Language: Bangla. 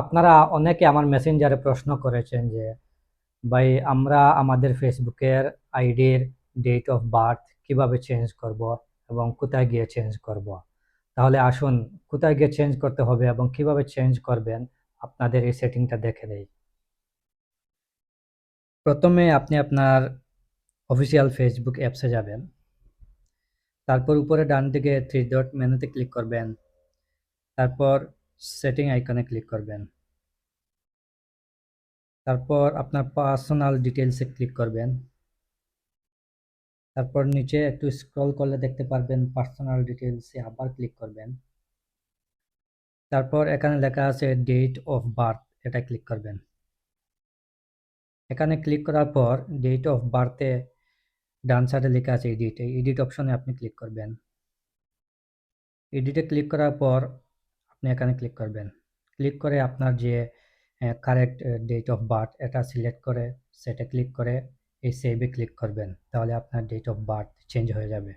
আপনারা অনেকে আমার মেসেঞ্জারে প্রশ্ন করেছেন যে, ভাই, আমরা আমাদের ফেসবুকের আইডির ডেট অফ বার্থ কীভাবে চেঞ্জ করব এবং কোথায় গিয়ে চেঞ্জ করব? তাহলে আসুন, কোথায় গিয়ে চেঞ্জ করতে হবে এবং কীভাবে চেঞ্জ করবেন? আপনাদের এই সেটিংটা দেখে দেই প্রথমে আপনি আপনার অফিসিয়াল ফেসবুক অ্যাপসে যাবেন। তারপর উপরে ডান দিকে থ্রি ডট মেনুতে ক্লিক করবেন। তারপর সেটিং আইকনে ক্লিক করবেন। তারপর আপনার পার্সোনাল ডিটেলসে ক্লিক করবেন। তারপর নিচে একটু স্ক্রল করলে দেখতে পারবেন পার্সোনাল ডিটেলসে আবার ক্লিক করবেন। তারপর এখানে লেখা আছে ডেট অফ বার্থ এটা ক্লিক করবেন। এখানে ক্লিক করার পর ডেট অফ বার্থে ডান সাইডে লেখা আছে এডিট এই এডিট অপশনে আপনি ক্লিক করবেন। এডিটে ক্লিক করার পর আপনি এখানে ক্লিক করবেন। ক্লিক করে আপনার যে কারেক্ট ডেট অফ বার্থ এটা সিলেক্ট করে, সেটা ক্লিক করে, এই সেভে ক্লিক করবেন। তাহলে আপনার ডেট অফ বার্থ চেঞ্জ হয়ে যাবে।